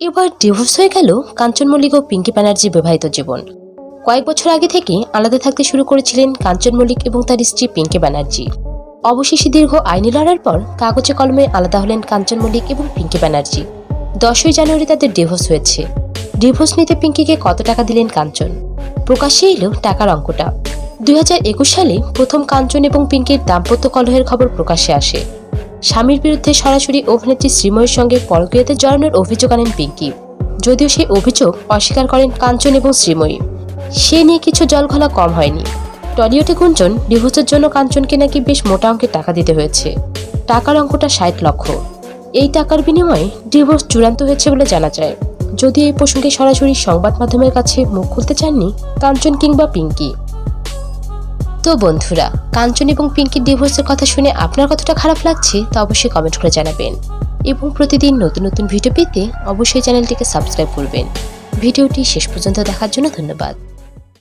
এবার ডিভোর্স হয়ে গেল কাঞ্চন মল্লিক ও পিঙ্কি ব্যানার্জি বিবাহিত জীবন। কয়েক বছর আগে থেকে আলাদা থাকতে শুরু করেছিলেন কাঞ্চন মল্লিক এবং তার স্ত্রী পিঙ্কি ব্যানার্জি। অবশেষে দীর্ঘ আইনি লড়ার পর কাগজে কলমে আলাদা হলেন কাঞ্চন মল্লিক এবং পিঙ্কি ব্যানার্জি। দশই জানুয়ারি তাদের ডিভোর্স হয়েছে। ডিভোর্স নিতে পিঙ্কিকে কত টাকা দিলেন কাঞ্চন? প্রকাশ্যে এলো টাকার অঙ্কটা। দুই হাজার একুশ সালে প্রথম কাঞ্চন এবং পিঙ্কির দাম্পত্য কলহের খবর প্রকাশ্যে আসে। স্বামীর বিরুদ্ধে সরাসরি অভিনেত্রী শ্রীময়ের সঙ্গে পরকীয়তে জড়ানোর অভিযোগ আনেন পিঙ্কি। যদিও সেই অভিযোগ অস্বীকার করেন কাঞ্চন এবং শ্রীময়ী। সে নিয়ে কিছু জলঘোলা কম হয়নি। টলিউডে গুঞ্জন, ডিভোর্সের জন্য কাঞ্চনকে নাকি বেশ মোটা অঙ্কের টাকা দিতে হয়েছে। টাকার অঙ্কটা ষাট লক্ষ। এই টাকার বিনিময়ে ডিভোর্স চূড়ান্ত হয়েছে বলে জানা যায়। যদিও এই প্রসঙ্গে সরাসরি সংবাদ মাধ্যমের কাছে মুখ খুলতে চাননি কাঞ্চন কিংবা পিঙ্কি। তো বন্ধুরা, কাঞ্চন এবং পিঙ্কির ডিভোর্সের কথা শুনে আপনার কতটা খারাপ লাগছে তা অবশ্যই কমেন্ট করে জানাবেন। এবং প্রতিদিন নতুন নতুন ভিডিও পেতে অবশ্যই চ্যানেলটিকে সাবস্ক্রাইব করবেন। ভিডিওটি শেষ পর্যন্ত দেখার জন্য ধন্যবাদ।